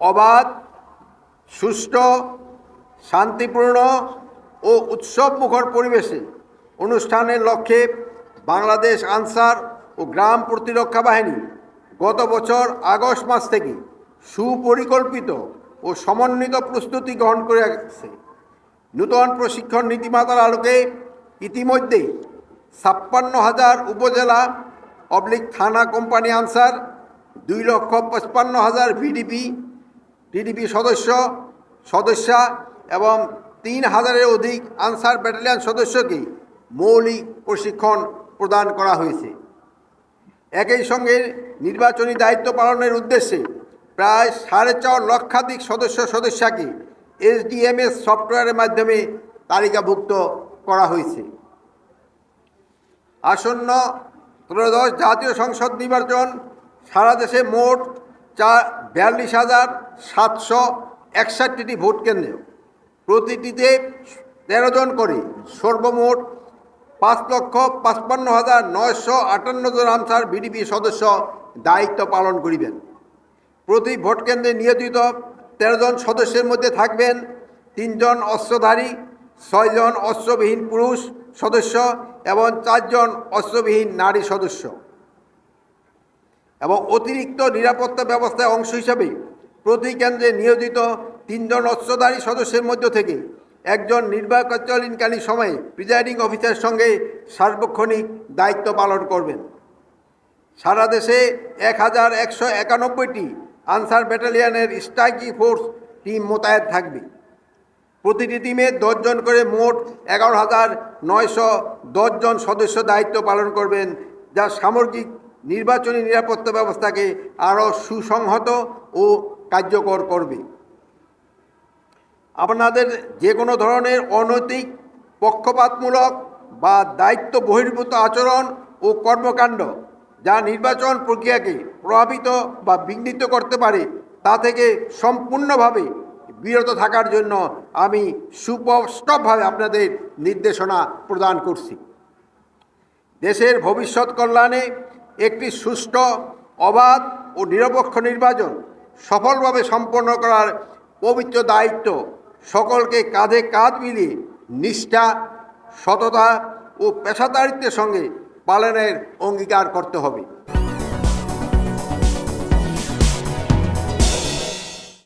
অবাধ, সুষ্ঠু, শান্তিপূর্ণ ও উৎসবমুখর পরিবেশে অনুষ্ঠানের লক্ষ্যে বাংলাদেশ আনসার ও গ্রাম প্রতিরক্ষা বাহিনী গত বছর আগস্ট মাস থেকে সুপরিকল্পিত ও সমন্বিত প্রস্তুতি গ্রহণ করে আসছে। নূতন প্রশিক্ষণ নীতিমাতার আলোকে ইতিমধ্যে ছাপ্পান্ন হাজার উপজেলা অবলিক থানা কোম্পানি আনসার, দুই লক্ষ পঁচপান্ন হাজার ভিডিপি টিডিপি সদস্য, সদস্যা এবং তিন হাজারের অধিক আনসার ব্যাটালিয়ন সদস্যকে মৌলিক প্রশিক্ষণ প্রদান করা হয়েছে। একই সঙ্গে নির্বাচনী দায়িত্ব পালনের উদ্দেশ্যে প্রায় সাড়ে চার লক্ষাধিক সদস্য সদস্যাকে এসডিএমএস সফটওয়্যারের মাধ্যমে তালিকাভুক্ত করা হয়েছে। আসন্ন ত্রয়োদশ জাতীয় সংসদ নির্বাচন সারা দেশে মোট চার, বিয়াল্লিশ হাজার সাতশো একষট্টিটি ভোট কেন্দ্র প্রতিটিতে তেরো জন করে সর্বমোট পাঁচ লক্ষ পাঁচপান্ন হাজার নয়শো আটান্ন জন আনসার বিডিপি সদস্য দায়িত্ব পালন করিবেন। প্রতি ভোট কেন্দ্রে নিয়োজিত তেরো জন সদস্যের মধ্যে থাকবেন তিনজন অস্ত্রধারী ছয়জন অস্ত্রবিহীন পুরুষ সদস্য এবং চারজন অস্ত্রবিহীন নারী সদস্য। অতিরিক্ত নিরাপত্তা ব্যবস্থায় অংশ হিসাবে প্রতি কেন্দ্রে নিয়োজিত তিনজন অস্ত্রধারী সদস্যের মধ্য থেকে একজন নির্বাচনকালীন সময়ে প্রিজাইডিং অফিসার সঙ্গে সার্বক্ষণিক দায়িত্ব পালন করবেন। সারা দেশে এক হাজার একশো একানব্বইটি আনসার ব্যাটালিয়নের স্ট্রাইকিং ফোর্স টিম মোতায়েন থাকবে। প্রতিটি টিমে দশজন করে মোট এগারো হাজার নয়শো দশজন সদস্য দায়িত্ব পালন করবেন, যা সামগ্রিক নির্বাচনী নিরাপত্তা ব্যবস্থাকে আরও সুসংহত ও কার্যকর করবে। আপনাদের যে কোনো ধরনের অনৈতিক, পক্ষপাতমূলক বা দায়িত্ব বহির্ভূত আচরণ ও কর্মকাণ্ড যা নির্বাচন প্রক্রিয়াকে প্রভাবিত বা বিঘ্নিত করতে পারে, তা থেকে সম্পূর্ণভাবে বিরত থাকার জন্য আমি সুস্পষ্টভাবে আপনাদের নির্দেশনা প্রদান করছি। দেশের ভবিষ্যৎ কল্যাণে একটি সুষ্ঠু, অবাধ ও নিরপেক্ষ নির্বাচন সফলভাবে সম্পন্ন করার পবিত্র দায়িত্ব সকলকে কাঁধে কাঁধ মিলিয়ে নিষ্ঠা, সততা ও পেশাদারিত্বের সঙ্গে পালনের অঙ্গীকার করতে হবে।